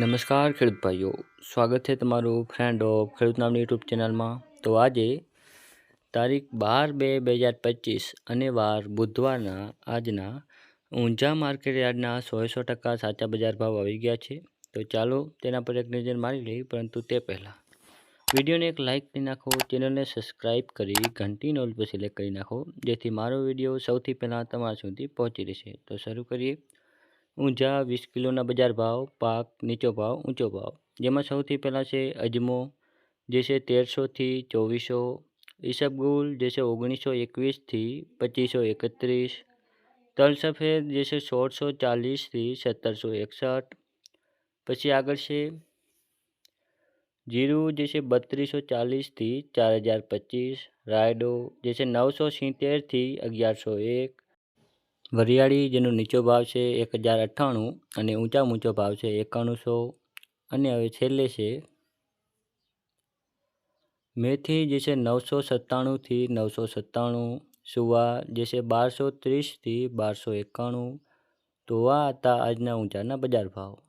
નમસ્કાર ખેડૂત ભાઈઓ, સ્વાગત છે તમારું ફ્રેન્ડ ઓફ ખેડૂત નામની યુટ્યુબ ચેનલમાં તો આજે તારીખ બાર બે બે હજાર પચીસ અને વાર બુધવારના આજના ઊંઝા માર્કેટ યાર્ડના સો સો ટકા સાચા બજાર ભાવ આવી ગયા છે. તો ચાલો તેના પર એક નજર મારી લઈએ, પરંતુ તે પહેલાં વિડીયોને એક લાઇક કરી નાખો ચેનલને સબસ્ક્રાઈબ કરી ઘંટી નોલ પર સિલેક્ટ કરી નાખો, જેથી મારો વીડિયો સૌથી પહેલાં તમારા સુધી પહોંચી રહેશે. તો શરૂ કરીએ. ઊંઝા, વીસ કિલોના બજાર ભાવ, પાક નીચો ભાવ, ઊંચો ભાવ. જેમાં સૌથી પહેલાં છે અજમો, જે છે તેરસોથી ચોવીસો. ઈસબગુલ, જે છે ઓગણીસો એકવીસથી પચીસો એકત્રીસ. તલ સફેદ જે છે સોળસો ચાલીસથી સત્તરસો એકસઠ. પછી આગળ છે જીરું, જે છે બત્રીસો ચાલીસથી ચાર હજાર પચીસ. રાયડો, જે છે નવસો સિત્તેરથી અગિયારસો એક. વરિયાળી, જેનો નીચો ભાવ છે એક હજાર અઠ્ઠાણું અને ઊંચા ઊંચો ભાવ છે એકાણુંસો. અને હવે છેલ્લે છે, મેથી જે છે નવસો સત્તાણુંથી નવસો સત્તાણું, સુવા જે છે બારસો ત્રીસથી બારસો એકાણું તો આ હતા આજના ઊંચાના બજાર ભાવ.